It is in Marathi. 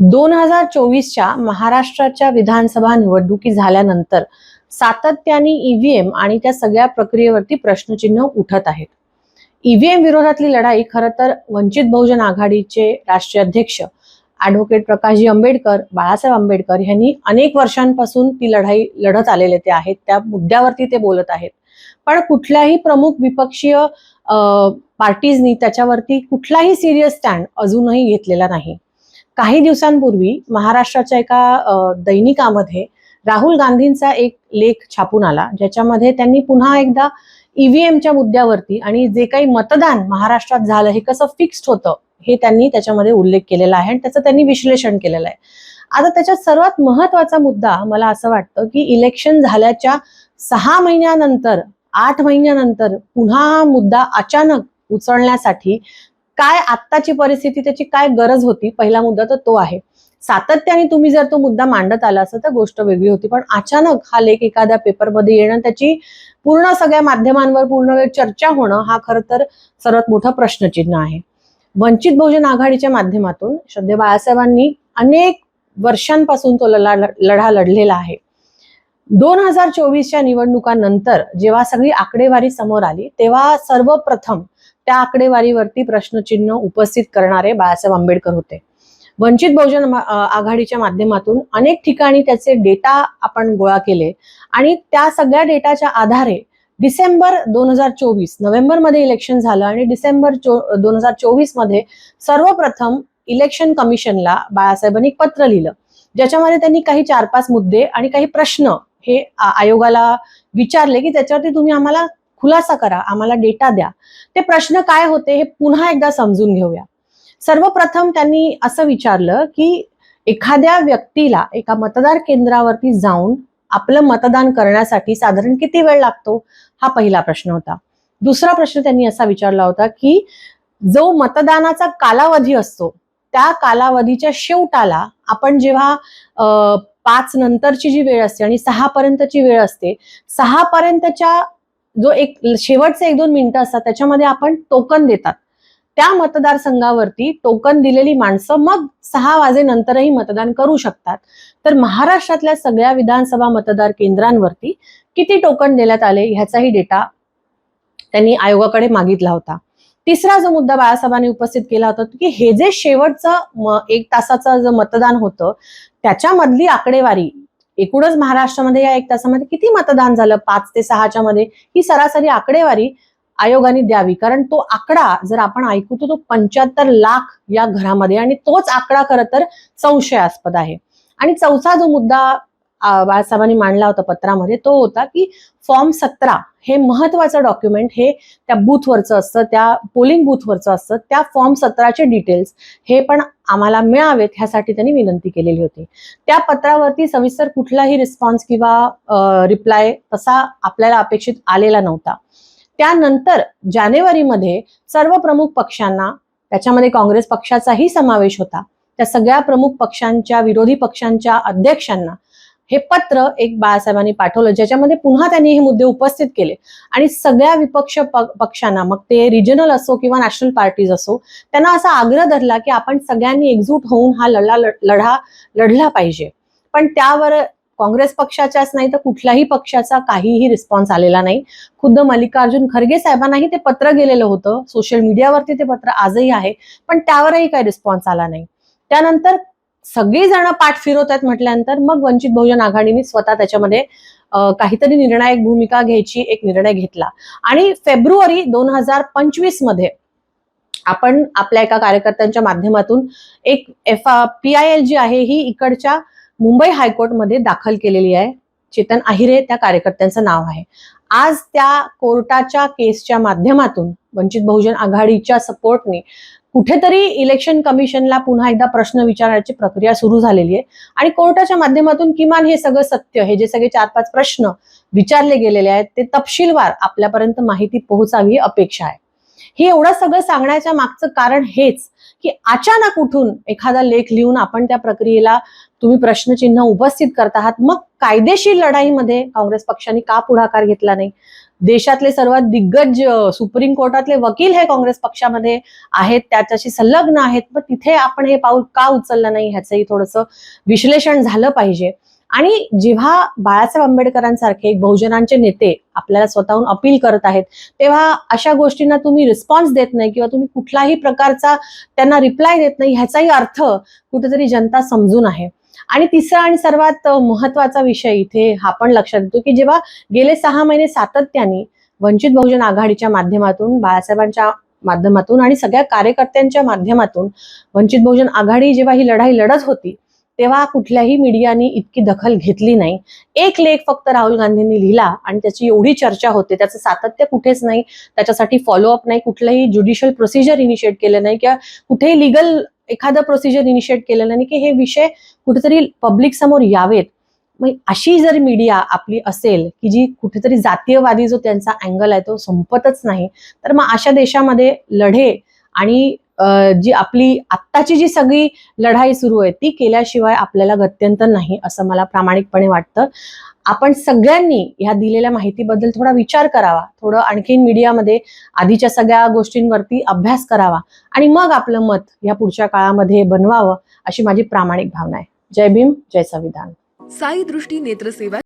दोन हजार चोवीसच्या महाराष्ट्राच्या विधानसभा निवडणुकी झाल्यानंतर सातत्याने ईव्हीएम आणि त्या सगळ्या प्रक्रियेवरती प्रश्नचिन्ह उठत आहेत. ईव्हीएम विरोधातली लढाई खरं तर वंचित बहुजन आघाडीचे राष्ट्रीय अध्यक्ष ॲडव्होकेट प्रकाशजी आंबेडकर बाळासाहेब आंबेडकर यांनी अनेक वर्षांपासून ती लढाई लढत आलेले ते आहेत त्या मुद्द्यावरती ते बोलत आहेत. पण कुठल्याही प्रमुख विपक्षीय पार्टीजनी त्याच्यावरती कुठलाही सिरियस स्टँड अजूनही घेतलेला नाही. काही दिवसांपूर्वी महाराष्ट्राच्या एका दैनिकामध्ये राहुल गांधींचा एक लेख छापून आला ज्याच्यामध्ये त्यांनी पुन्हा एकदा ईव्हीएमच्या मुद्द्यावरती आणि जे काही मतदान महाराष्ट्रात झालं हे कसं फिक्स्ड होतं हे त्यांनी त्याच्यामध्ये उल्लेख केलेला आहे आणि त्याचं त्यांनी विश्लेषण केलेलं आहे. आता त्याच्यात सर्वात महत्त्वाचा मुद्दा मला असं वाटतं की इलेक्शन झाल्याच्या सहा महिन्यानंतर आठ महिन्यानंतर पुन्हा हा मुद्दा अचानक उचलण्यासाठी काय आत्ताची परिस्थिती त्याची काय गरज होती? पहिला मुद्दा तर तो आहे. सातत्याने तुम्ही जर तो मुद्दा मांडत आला असं तर गोष्ट वेगळी होती. पण अचानक हा लेख एखाद्या पेपरमध्ये येणं त्याची पूर्ण सगळ्या माध्यमांवर पूर्ण वेळ चर्चा होणं हा खरं तर सर्वात मोठा प्रश्नचिन्ह आहे. वंचित बहुजन आघाडीच्या माध्यमातून श्रद्धे बाळासाहेबांनी अनेक वर्षांपासून तो लढा लढा लढलेला आहे. दोन हजार चोवीसच्या निवडणुकांनंतर जेव्हा सगळी आकडेवारी समोर आली तेव्हा सर्वप्रथम त्या आकडेवारीवरती प्रश्नचिन्ह उपस्थित करणारे बाळासाहेब आंबेडकर होते. वंचित बहुजन आघाडीच्या माध्यमातून अनेक ठिकाणी त्याचे डेटा आपण गोळा केले आणि त्या सगळ्या डेटाच्या आधारे डिसेंबर दोन हजार चोवीस नोव्हेंबरमध्ये इलेक्शन झालं आणि डिसेंबर दोन हजार चोवीसमध्ये सर्वप्रथम इलेक्शन कमिशनला बाळासाहेबांनी एक पत्र लिहिलं. ज्याच्यामध्ये त्यांनी काही चार पाच मुद्दे आणि काही प्रश्न हे आयोगाला विचारले की त्याच्यावरती तुम्ही आम्हाला खुलासा करा आम्हाला डेटा द्या. ते प्रश्न काय होते हे पुन्हा एकदा समजून घेऊया. सर्वप्रथम त्यांनी असं विचारलं की एखाद्या व्यक्तीला एका मतदार केंद्रावरती जाऊन आपलं मतदान करण्यासाठी साधारण किती वेळ लागतो? हा पहिला प्रश्न होता. दुसरा प्रश्न त्यांनी असा विचारला होता की जो मतदानाचा कालावधी असतो त्या कालावधीच्या शेवटाला आपण जेव्हा पाच नंतरची जी वेळ असते आणि सहा पर्यंतची वेळ असते सहा पर्यंतच्या जो एक शेवटचे एक दोन मिनिटं असतात त्याच्यामध्ये आपण टोकन देतात. त्या मतदारसंघावरती टोकन दिलेली माणसं मग सहा वाजेनंतरही मतदान करू शकतात. तर महाराष्ट्रातल्या सगळ्या विधानसभा मतदार केंद्रांवरती किती टोकन देण्यात आले ह्याचाही डेटा त्यांनी आयोगाकडे मागितला होता. तिसरा जो मुद्दा बाळासाहेबांनी उपस्थित केला होता की हे जे शेवटचं एक तासाचं जे मतदान होतं त्याच्यामधली आकडेवारी एकूणच महाराष्ट्रामध्ये या एक तासामध्ये किती मतदान झालं? पाच ते सहाच्या मध्ये. ही सरासरी आकडेवारी आयोगाने द्यावी. कारण तो आकडा जर आपण ऐकूतो तो पंच्याहत्तर लाख या घरामध्ये आणि तोच आकडा खरं तर संशयास्पद आहे. आणि चौथा जो मुद्दा बाळासाहेबांनी मांडला होता पत्रामध्ये तो होता की फॉर्म सतरा हे महत्वाचं डॉक्युमेंट हे त्या बूथवरचं असतं त्या पोलिंग बूथवरचं असतं त्या फॉर्म सतराचे डिटेल्स हे पण आम्हाला मिळावेत ह्यासाठी त्यांनी विनंती केलेली होती. त्या पत्रावरती सविस्तर कुठलाही रिस्पॉन्स किंवा रिप्लाय तसा आपल्याला अपेक्षित आलेला नव्हता. त्यानंतर जानेवारीमध्ये सर्व प्रमुख पक्षांना त्याच्यामध्ये काँग्रेस पक्षाचाही समावेश होता. त्या सगळ्या प्रमुख पक्षांच्या विरोधी पक्षांच्या अध्यक्षांना हे पत्र एक बाळासाहेबांनी पाठवलं ज्याच्यामध्ये पुन्हा त्यांनी हे मुद्दे उपस्थित केले. आणि सगळ्या विपक्ष पक्षांना मग ते रिजनल असो किंवा नॅशनल पार्टीज असो त्यांना असा आग्रह धरला की आपण सगळ्यांनी एकजूट होऊन हा लढा लढा लढला पाहिजे. पण त्यावर काँग्रेस पक्षाच्याच नाही तर कुठल्याही पक्षाचा काहीही रिस्पॉन्स आलेला नाही. खुद्द मल्लिकार्जुन खरगे साहेबांनाही ते पत्र गेलेलं होतं. सोशल मीडियावरती ते पत्र आजही आहे. पण त्यावरही काही रिस्पॉन्स आला नाही. त्यानंतर सगळी जण पाठ फिरवत आहेत म्हटल्यानंतर मग वंचित बहुजन आघाडीने स्वतः त्याच्यामध्ये काहीतरी निर्णायक भूमिका घ्यायची एक निर्णय घेतला. आणि फेब्रुवारी दोन हजार पंचवीसमध्ये आपण आपल्या एका कार्यकर्त्यांच्या माध्यमातून एक F P I L G आहे ही इकडच्या मुंबई हायकोर्टमध्ये दाखल केलेली आहे. चेतन आहिरे त्या कार्यकर्त्यांचं नाव आहे. आज त्या कोर्टाच्या केसच्या माध्यमातून वंचित बहुजन आघाडीच्या सपोर्टने कुठेतरी इलेक्शन कमिशनला पुन्हा एकदा प्रश्न विचारण्याची प्रक्रिया सुरू झालेली आहे. आणि कोर्टाच्या माध्यमातून किमान हे सगळं सत्य हे जे सगळे चार पाच प्रश्न विचारले गेलेले आहेत ते तपशीलवार आपल्यापर्यंत माहिती पोहोचावी ही अपेक्षा आहे. हे एवढं सगळं सांगण्याच्या मागचं कारण हेच की अचानक उठून एखादा लेख लिहून आपण त्या प्रक्रियेला तुम्ही प्रश्नचिन्ह उपस्थित करत आहात. मग कायदेशीर लढाईमध्ये काँग्रेस पक्षाने का पुढाकार घेतला नाही? देशातले सर्वात दिग्गज सुप्रीम कोर्टातले वकील हे काँग्रेस पक्षामध्ये आहेत. त्याच्याशी संलग्न आहेत. पण तिथे आपण हे पाऊल का उचललं नाही ह्याचंही थोडंसं विश्लेषण झालं पाहिजे. आणि जेव्हा बाळासाहेब आंबेडकरांसारखे बहुजनांचे नेते आपल्याला स्वतःहून अपील करत आहेत तेव्हा अशा गोष्टींना तुम्ही रिस्पॉन्स देत नाही किंवा तुम्ही कुठलाही प्रकारचा त्यांना रिप्लाय देत नाही ह्याचाही अर्थ कुठेतरी जनता समजून आहे. आणि तिसरा आणि सर्वात महत्त्वाचा विषय इथे हा पण लक्षात येतो की जेव्हा गेले सहा महिने सातत्याने वंचित बहुजन आघाडीच्या माध्यमातून बाळासाहेबांच्या माध्यमातून आणि सगळ्या कार्यकर्त्यांच्या माध्यमातून वंचित बहुजन आघाडी जेव्हा ही लढाई लढत होती तेव्हा कुठल्याही मीडियानी इतकी दखल घेतली नाही. एक लेख फक्त राहुल गांधींनी लिहिला आणि त्याची एवढी चर्चा होते त्याचं सातत्य कुठेच नाही त्याच्यासाठी फॉलोअप नाही कुठलंही ज्युडिशियल प्रोसिजर इनिशिएट केलं नाही किंवा कुठेही लिगल एखादं प्रोसिजर इनिशिएट केलं नाही की हे विषय कुठेतरी पब्लिक समोर यावेत. मग अशी जर मीडिया आपली असेल की जी कुठेतरी जातीयवादी जो त्यांचा अँगल आहे तो संपतच नाही तर मग अशा देशामध्ये लढे आणि जी आपली आत्ताची जी सगळी लढाई सुरू आहे ती केल्याशिवाय आपल्याला गत्यंतर नाही असं मला प्रामाणिकपणे वाटतं. आपण सगळ्यांनी ह्या दिलेल्या माहितीबद्दल थोडा विचार करावा थोडं आणखीन मीडियामध्ये आधीच्या सगळ्या गोष्टींवरती अभ्यास करावा आणि मग आपलं मत या पुढच्या काळामध्ये बनवावं अशी माझी प्रामाणिक भावना आहे. जय भीम जय संविधान. साई दृष्टी नेत्रसेवा